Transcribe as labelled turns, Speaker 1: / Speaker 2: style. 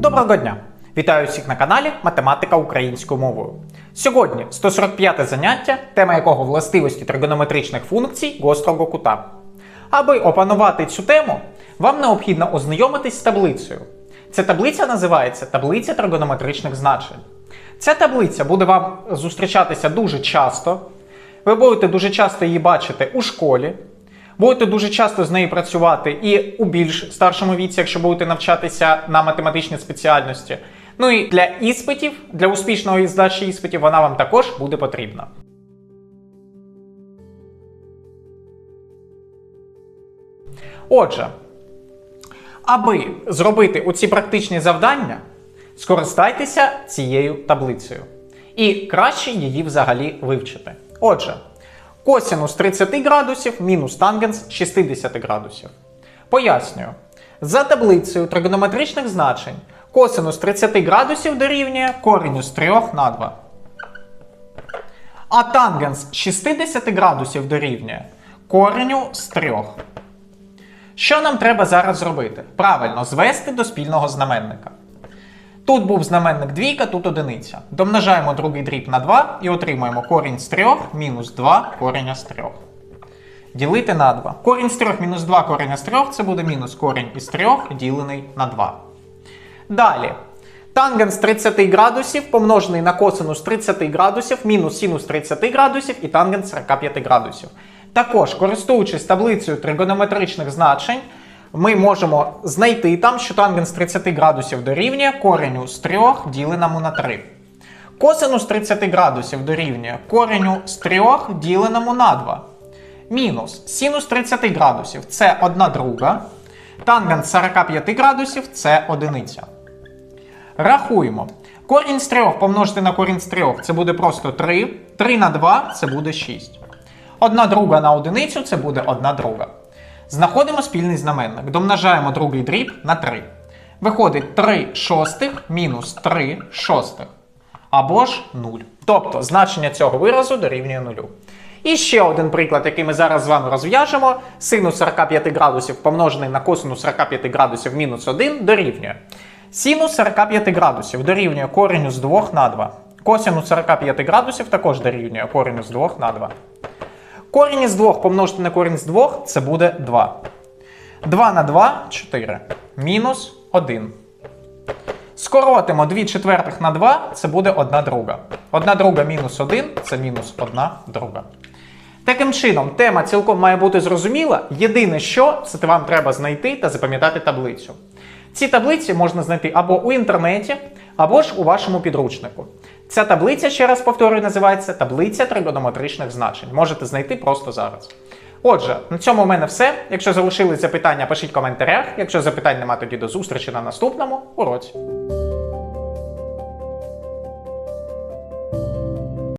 Speaker 1: Доброго дня! Вітаю всіх на каналі Математика українською мовою. Сьогодні 145 заняття, тема якого властивості тригонометричних функцій гострого кута. Аби опанувати цю тему, вам необхідно ознайомитись з таблицею. Ця таблиця називається таблиця тригонометричних значень. Ця таблиця буде вам зустрічатися дуже часто. Ви будете дуже часто її бачити у школі. Будете дуже часто з нею працювати і у більш старшому віці, якщо будете навчатися на математичній спеціальності. Ну і для іспитів, для успішного здачі іспитів, вона вам також буде потрібна. Отже, аби зробити оці практичні завдання, скористайтеся цією таблицею. І краще її взагалі вивчити. Отже, косінус 30 градусів мінус тангенс 60 градусів. Пояснюю. За таблицею тригонометричних значень косинус 30 градусів дорівнює кореню з 3 на 2. А тангенс 60 градусів дорівнює кореню з 3. Що нам треба зараз зробити? Правильно, звести до спільного знаменника. Тут був знаменник двійка, тут одиниця. Домножаємо другий дріб на 2 і отримуємо корінь з 3 мінус 2 кореня з 3. Ділити на 2. Корінь з 3 мінус 2 кореня з 3 це буде мінус корінь із 3 ділений на 2. Далі. Тангенс 30 градусів помножений на косинус 30 градусів мінус синус 30 градусів і тангенс 45 градусів. Також, користуючись таблицею тригонометричних значень, ми можемо знайти там, що тангенс 30 градусів дорівнює кореню з 3 діленому на 3. Косинус 30 градусів дорівнює кореню з 3 діленому на 2. Мінус синус 30 градусів це 1 друга. Тангенс 45 градусів це одиниця. Рахуємо. Корінь з 3 помножити на корінь з 3 це буде просто 3. 3 на 2 це буде 6. 1 друга на одиницю це буде 1 друга. Знаходимо спільний знаменник. Домножаємо другий дріб на 3. Виходить 3 шостих мінус 3 шостих. Або ж 0. Тобто значення цього виразу дорівнює 0. І ще один приклад, який ми зараз з вами розв'яжемо. Синус 45 градусів помножений на косинус 45 градусів мінус 1 дорівнює. Синус 45 градусів дорівнює кореню з 2 на 2. Косинус 45 градусів також дорівнює кореню з 2 на 2. Корінь із 2 помножити на корінь з 2 це буде 2. 2 на 2 4. Мінус 1. Скоротимо 2 четвертих на 2 це буде 1 друга. 1 друга мінус 1 це мінус 1 друга. Таким чином, тема цілком має бути зрозуміла. Єдине, що це вам треба знайти та запам'ятати таблицю. Ці таблиці можна знайти або у інтернеті, або ж у вашому підручнику. Ця таблиця, ще раз повторюю, називається таблиця тригонометричних значень. Можете знайти просто зараз. Отже, на цьому в мене все. Якщо залишились запитання, пишіть в коментарях. Якщо запитань немає, тоді до зустрічі на наступному уроці.